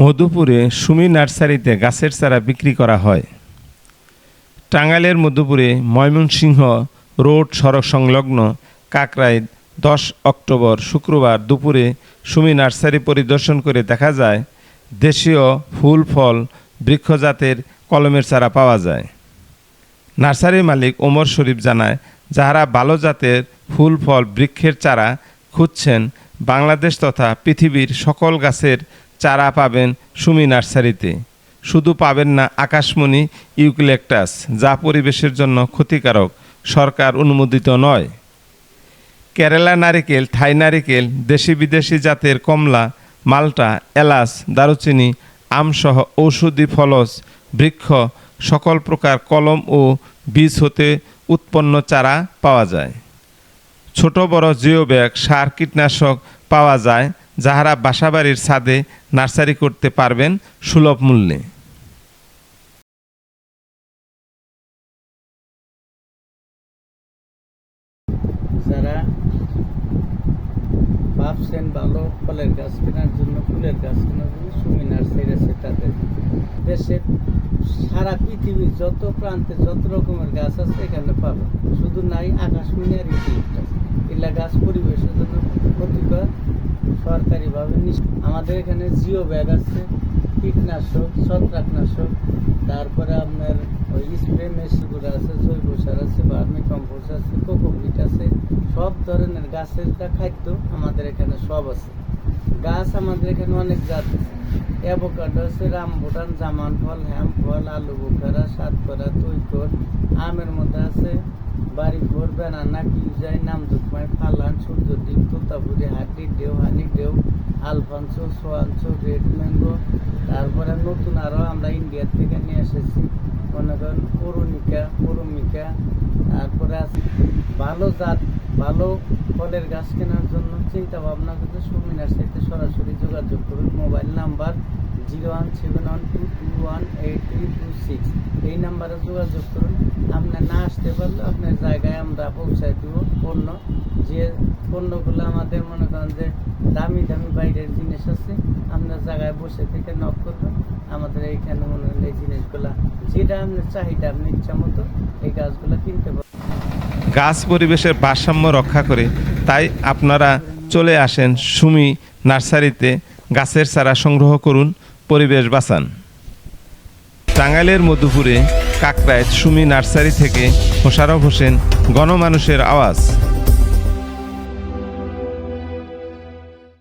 মধুপুরে সুমি নার্সারিতে গাছের চারা বিক্রি করা হয়। টাঙ্গাইলের মধুপুরে ময়মনসিংহ রোড সড়ক সংলগ্ন কাকরাইল দশ অক্টোবর শুক্রবার দুপুরে সুমি নার্সারি পরিদর্শন করে দেখা যায়, দেশীয় ফুল, ফল, বৃক্ষজাতের কলমের চারা পাওয়া যায়। নার্সারির মালিক ওমর শরীফ জানায়, যাহারা ভালো জাতের ফুল, ফল, বৃক্ষের চারা খুঁজছেন, বাংলাদেশ তথা পৃথিবীর সকল গাছের চারা পাবেন সুমি নার্সারিতে। শুধু পাবেন না আকাশমণি ইউক্লেকটাস, যা পরিবেশের জন্য ক্ষতিকারক, সরকার অনুমোদিত নয়। কেরালা নারিকেল, থাই নারিকেল, দেশি বিদেশি জাতের কমলা, মাল্টা, এলাচ, দারুচিনি, আমসহ ঔষধি ফলস, বৃক্ষ, সকল প্রকার কলম ও বীজ হতে উৎপন্ন চারা পাওয়া যায়। ছোট বড় জিও ব্যাগ সার কীটনাশক পাওয়া যায় যাহারা বাসাবাড়ির ছাদে নার্সারি করতে পারবেন সুলভ মূল্যে। যারা ভাবছেন ভালো ফলের গাছ কেনার জন্য ফুলের গাছ কেনার জন্য সুমি নার্সারি আছে তাদের দেশের সারা পৃথিবীর যত প্রান্তে যত রকমের গাছ আছে এখানে পাবে শুধু নাই আকাশমণি আর ইউটিলিপটাস এগুলা গাছ পরিবেশের জন্য সরকারিভাবে আমাদের এখানে জিও ব্যাগ আছে, কীটনাশক, ছত্রাকনাশক, তারপরে আপনার ওই স্প্রে মেশিনগুলো আছে, জৈব সার আছে, বার্মি কম্পোস্ট আছে, কোকোপিট আছে, সব ধরনের গাছের যা খাদ্য আমাদের এখানে সব আছে। গাছ আমাদের এখানে অনেক জাত আছে। অ্যাভোকাডো আছে রামবুটান জামান ফল হ্যাম ফল আলু বুখারা সাতকরা তৈকর আমের মধ্যে আছে বাড়িঘর বেনানা কিউজাই নামদুকমাই ফালান সূর্যদ্বীপ তোতাপুরি ডেউ আলফানসো সোয়ানসো রেড ম্যাঙ্গো তারপরে নতুন আরও আমরা ইন্ডিয়ার থেকে নিয়ে এসেছি। মনে করেন করুণিকা করুমিকা তারপরে আছে ভালো জাত, ভালো ফলের গাছ কেনার জন্য চিন্তা ভাবনা করতে সুমিনার সাথে সরাসরি যোগাযোগ করুন। Mobile number zero one seven one two two one eight three two six. এই নাম্বারে যোগাযোগ করুন। আপনার না আসতে পারলে আপনার জায়গায় আমরা পৌঁছায় দেব পণ্য। যে পণ্যগুলো আমাদের মনে করেন যে দামি দামি বাইরের জিনিস আছে, আপনার জায়গায় বসে থেকে নক করবেন। আমাদের এইখানে মনে করেন এই জিনিসগুলা যেটা আপনার চাহিদা আপনি ইচ্ছা মতো এই গাছগুলো কিনতে পারবেন। গাছ পরিবেশের ভারসাম্য রক্ষা করে তাই আপনারা চলে আসেন সুমি নার্সারিতে গাছের চারা সংগ্রহ করুন, পরিবেশ বাঁচান। টাঙ্গাইলের মধুপুরে কাকরায় সুমি নার্সারি থেকে মোশারফ হোসেন, গণমানুষের আওয়াজ।